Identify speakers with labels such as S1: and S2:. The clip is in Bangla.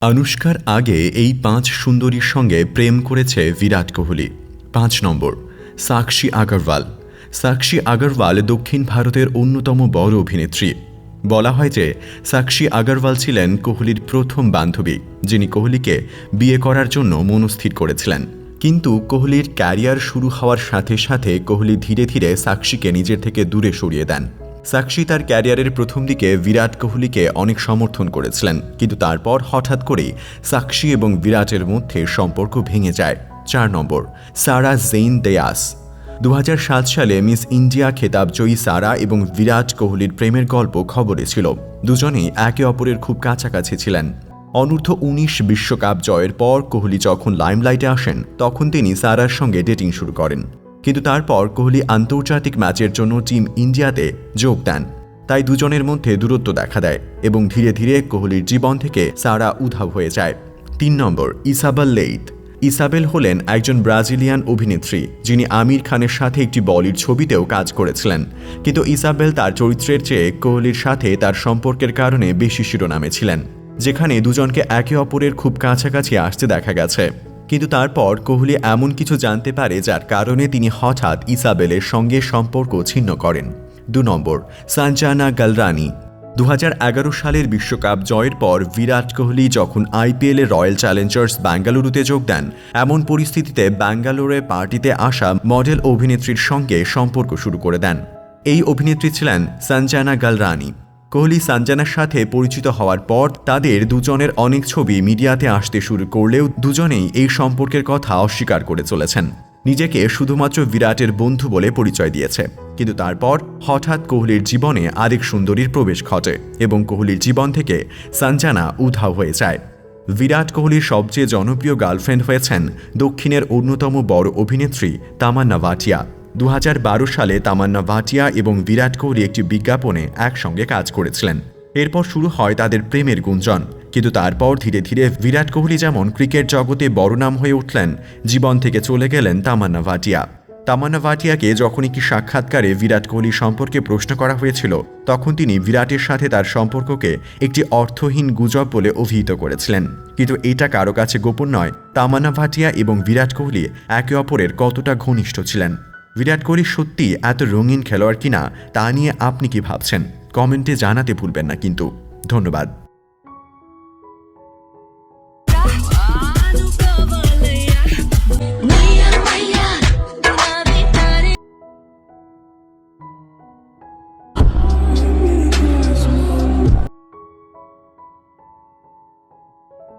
S1: আনুষ্কার আগে এই পাঁচ সুন্দরীর সঙ্গে প্রেম করেছে বিরাট কোহলি। পাঁচ নম্বর, সাক্ষী আগরওয়াল। সাক্ষী আগরওয়াল দক্ষিণ ভারতের অন্যতম বড় অভিনেত্রী। বলা হয় যে, সাক্ষী আগরওয়াল ছিলেন কোহলির প্রথম বান্ধবী, যিনি কোহলিকে বিয়ে করার জন্য মনস্থির করেছিলেন। কিন্তু কোহলির ক্যারিয়ার শুরু হওয়ার সাথে সাথে কোহলি ধীরে ধীরে সাক্ষীকে নিজের থেকে দূরে সরিয়ে দেন। সাক্ষী তার ক্যারিয়ারের প্রথম দিকে বিরাট কোহলিকে অনেক সমর্থন করেছিলেন, কিন্তু তারপর হঠাৎ করেই সাক্ষী এবং বিরাটের মধ্যে সম্পর্ক ভেঙে যায়। চার নম্বর, সারা জেইন দেয়াস। দু হাজার সাত সালে মিস ইন্ডিয়া খেতাব জয়ী সারা এবং বিরাট কোহলির প্রেমের গল্প খবরে ছিল। দুজনেই একে অপরের খুব কাছাকাছি ছিলেন। অনূর্ধ্ব উনিশ বিশ্বকাপ জয়ের পর কোহলি যখন লাইমলাইটে আসেন, তখন তিনি সারার সঙ্গে ডেটিং শুরু করেন। কিন্তু তারপর কোহলি আন্তর্জাতিক ম্যাচের জন্য টিম ইন্ডিয়াতে যোগ দেন। তাই দুজনের মধ্যে দূরত্ব দেখা দেয় এবং ধীরে ধীরে কোহলির জীবন থেকে সারা উধাও হয়ে যায়। তিন নম্বর, ইসাবেল লেইথ। ইসাবেল হলেন একজন ব্রাজিলিয়ান অভিনেত্রী, যিনি আমির খানের সাথে একটি বলির ছবিতেও কাজ করেছিলেন। কিন্তু ইসাবেল তার চরিত্রের চেয়ে কোহলির সাথে তার সম্পর্কের কারণে বেশি শিরোনামে ছিলেন, যেখানে দুজনকে একে অপরের খুব কাছাকাছি আসতে দেখা গেছে। কিন্তু তারপর কোহলি এমন কিছু জানতে পারে যার কারণে তিনি হঠাৎ ইসাবেলের সঙ্গে সম্পর্ক ছিন্ন করেন। দু নম্বর, সানজানা গালরানি। দু হাজার এগারো সালের বিশ্বকাপ জয়ের পর বিরাট কোহলি যখন আইপিএলে রয়্যাল চ্যালেঞ্জার্স বেঙ্গালুরুতে যোগ দেন, এমন পরিস্থিতিতে ব্যাঙ্গালোরে পার্টিতে আসা মডেল অভিনেত্রীর সঙ্গে সম্পর্ক শুরু করে দেন। এই অভিনেত্রী ছিলেন সঞ্জানা গালরানি। কোহলি সঞ্জানার সাথে পরিচিত হওয়ার পর তাদের দুজনের অনেক ছবি মিডিয়াতে আসতে শুরু করলেও দুজনেই এই সম্পর্কের কথা অস্বীকার করে চলেছেন। নিজেকে শুধুমাত্র বিরাটের বন্ধু বলে পরিচয় দিয়েছে। কিন্তু তারপর হঠাৎ কোহলির জীবনে আরেক সুন্দরীর প্রবেশ ঘটে এবং কোহলির জীবন থেকে সঞ্জানা উধাও হয়ে যায়। বিরাট কোহলির সবচেয়ে জনপ্রিয় গার্লফ্রেন্ড হয়েছেন দক্ষিণের অন্যতম বড় অভিনেত্রী তামান্না ভাটিয়া। দু হাজার বারো সালে তামান্না ভাটিয়া এবং বিরাট কোহলি একটি বিজ্ঞাপনে একসঙ্গে কাজ করেছিলেন। এরপর শুরু হয় তাদের প্রেমের গুঞ্জন। কিন্তু তারপর ধীরে ধীরে বিরাট কোহলি যেমন ক্রিকেট জগতে বড় নাম হয়ে উঠলেন, জীবন থেকে চলে গেলেন তামান্না ভাটিয়া। তামান্না ভাটিয়াকে যখন একটি সাক্ষাৎকারে বিরাট কোহলি সম্পর্কে প্রশ্ন করা হয়েছিল, তখন তিনি বিরাটের সাথে তার সম্পর্ককে একটি অর্থহীন গুজব বলে অভিহিত করেছিলেন। কিন্তু এটা কারও কাছে গোপন নয়, তামান্না ভাটিয়া এবং বিরাট কোহলি একে অপরের কতটা ঘনিষ্ঠ ছিলেন। বিরাট কোহলি সত্যি এত রঙিন খেলোয়াড় কিনা তা নিয়ে আপনি কি ভাবছেন? কমেন্টে জানাতে ভুলবেন না কিন্তু। ধন্যবাদ।